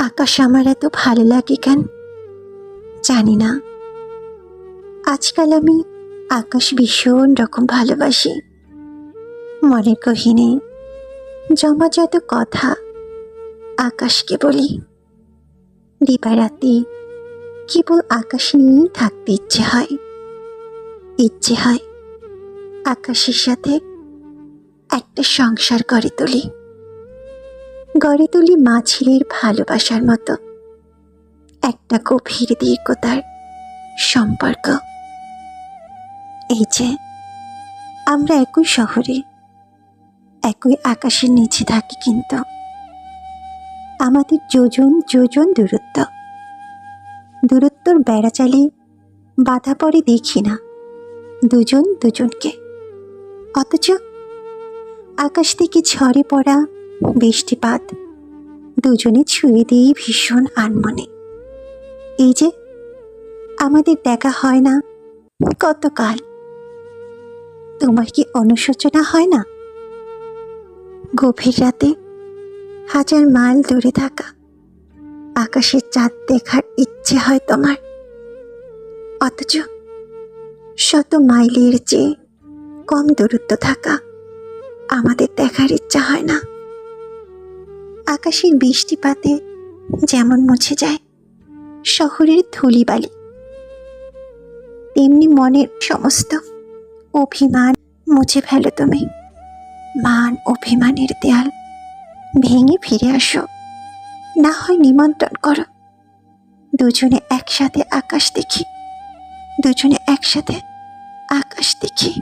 আকাশ আমার এত ভালো লাগে কেন? জানি না। আজকাল আমি আকাশ ভীষণ রকম ভালোবাসি। মনের কহিনে জমা যত কথা, আকাশকে বলি। দিবারাতে কেবল আকাশ নিয়েই থাকতে ইচ্ছে হয়। ইচ্ছে হয় আকাশের সাথে একটা সংসার গড়ে তুলি। গড়ে তুলি মা ছেলের ভালোবাসার মতো। একটা গভীর দীর্ঘতার সম্পর্ক। এই যে, আমরা একই শহরে, একই আকাশের নিচে থাকি কিন্তু। আমাদের যোজন যোজন দূরত্ব। দূরত্বর বেড়া চালে বাধা পড়ে দেখি না দুজন দুজনকে। অথচ আকাশ থেকে ঝরে পড়া বৃষ্টিপাত। দুজনে ছুঁয়ে দিই ভীষণ আনমনে। এই যে, আমাদের দেখা হয় না। কতকাল? তোমার কি অনুশোচনা হয় না? গভীর রাতে হাজার মাইল দূরে থাকা আকাশের চাঁদ দেখার ইচ্ছে হয় তোমার। অথচ শত মাইলের চেয়ে কম দূরত্ব থাকা আমাদের দেখার ইচ্ছা হয় না। আকাশের বৃষ্টিপাতে যেমন মুছে যায়, শহরের ধুলিবালি। তেমনি মনের সমস্ত অভিমান মুছে ফেলো তুমি। মান অভিমানের দেয়াল, ভেঙে ফিরে আসো। না হয় নিমন্ত্রণ করো। দুজনে একসাথে আকাশ দেখি। দুজনে একসাথে আকাশ দেখি।